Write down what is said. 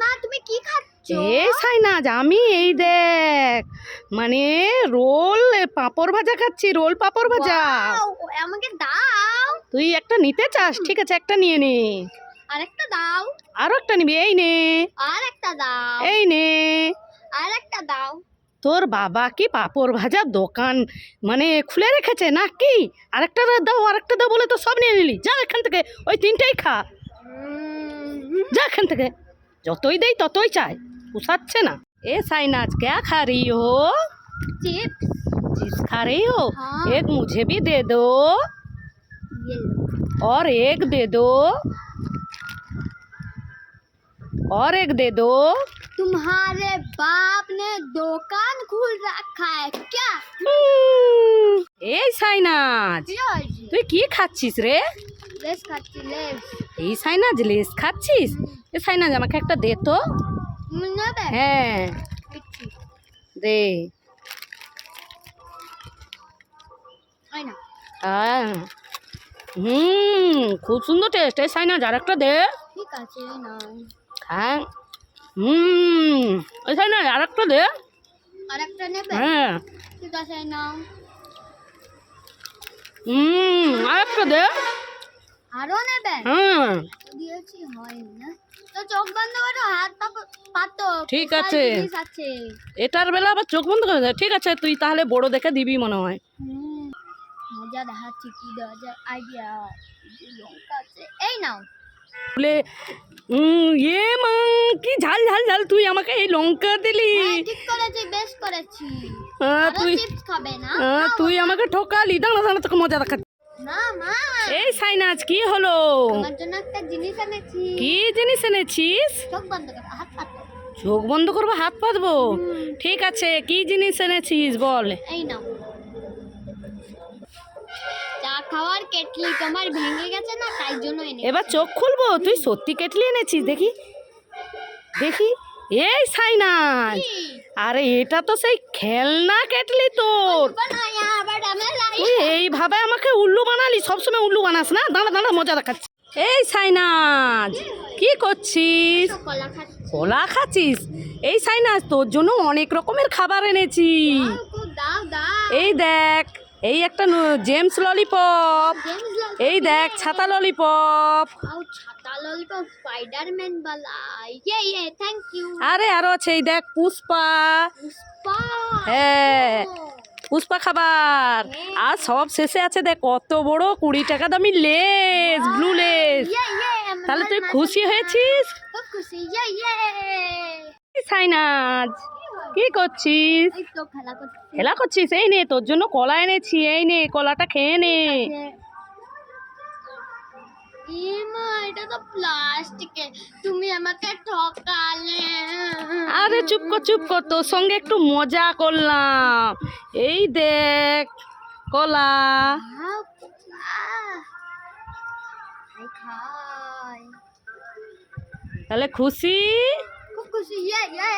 মা তুমি কি খাচ্ছ? এ সাইনাজ আমি এই দেখ মানে রোল পাঁপড় ভাজা খাচ্ছি রোল পাঁপড় ভাজা। আমাকে দাও। তুই একটা নিতে চাস ঠিক আছে একটা নিয়ে নে। আরেকটা দাও। আরও একটা নিবি এই নে। আর একটা দাও। এই নে। আর একটা দাও। তোর বাবা কি পাপড় ভাজার দোকান মানে খুলে রেখেছে না কি আরেকটা দাও আরেকটা দাও বলে তো সব নিয়ে নিলি। যা এখান থেকে ওই তিনটেই খা। যা এখান থেকে। যতই দেই ততই চাই পুষাচ্ছে না এ साइनाज क्या खा रही हो चिप्स चिप्स खा रही हो हाँ। एक मुझे भी दे दो ये लो और एक दे दो और एक दे दो तुम्हारे बाप ने दुकान खोल रखा है क्या হুম, এই সাইনাজ কি হয়েছে তুই কি খাচ্ছিস রে লেস খাচ্ছি লেস। এই সাইনাজ লেস খাচ্ছিস? এ সাইনাজ আমাকে একটা দে তো। হ্যাঁ। দে। হ্যাঁ হুম খুব সুন্দর টেস্ট এই সাইনাজ আর একটা দে। ঠিক আছে হ্যাঁ। হুম ওই সাইনাজ আর একটা দে। আরেকটা নেবে? হ্যাঁ। ঠিক আছে নাও। হুম আর একটা দে। আরও হ্যাঁ দিয়েছি হয় না। তো চোখ বন্ধ করো হাত পা পাতো। ঠিক আছে। এটার বেলা আবার চোখ বন্ধ করে দেয় ঠিক আছে তুই তাহলে বড় দেখে দিবি মনে হয়। মজা দেখাচ্ছি কি দেওয়া যায়। আইডিয়া। লঙ্কা আছে। এই নাও। বলে এ মা কি ঝাল ঝাল ঝাল তুই আমাকে এই লঙ্কা দিলি। হ্যাঁ, ঠিক করেছি বেশ করেছি। তুই চিপস খাবে না। হ্যাঁ, তুই আমাকে ঠকালি। দাঁড়া দাঁড়া তোকে মজা দেখা না মা এই সাইনাজ কি হলো? আমার জন্য একটা জিনিস এনেছি। কি জিনিস এনেছিস? চোখ বন্ধ করো হাত পাতো চোখ বন্ধ করব হাত পাতবো? ঠিক আছে কি জিনিস এনেছিস বল। এই নাও। চা খাওয়ার কেটলি তোমার ভেঙে গেছে না তাই জন্য এবার চোখ খুলবো? তুই সত্যি কেটলি এনেছিস? দেখি। দেখি। এই সাইনাজ আরে এটা তো সেই খেলনা কেটলি তোর বানায়া আবার আমার লাই তুই এইভাবে আমাকে উল্লু বানালি? সবসময় উল্লু বানাস না? দাঁড়া দাঁড়া মজা দেখাচ্ছি। এই সাইনাজ কি করছিস? কলা খাচ্ছিস? এই সাইনাজ তোর জন্য অনেক রকমের খাবার এনেছি। এই দেখ এই একটা জেমস ললিপপ। এই দেখ ছাতা ললিপপ। আরে আরও আছে এই দেখ পুষ্পা। হ্যাঁ। পুষ্পা খাবার। আর সব শেষে আছে দেখ কত বড় কুড়ি টাকা দামি লেস ব্লু লেস। তাহলে তুই খুশি হয়েছিস? সাইনাজ কি করছিস? খেলা করছিস? এই নে তোর জন্য কলা এনেছি এই নে কলাটা খেয়ে নে। ইমা এটা তো প্লাস্টিকে তুমি আমাকে ঠকালে। আরে চুপ কর চুপ কর তোর সঙ্গে একটু মজা করলাম। এই দেখ কলা। তাহলে খুশি? খুব খুশি ইয়ে ইয়ে।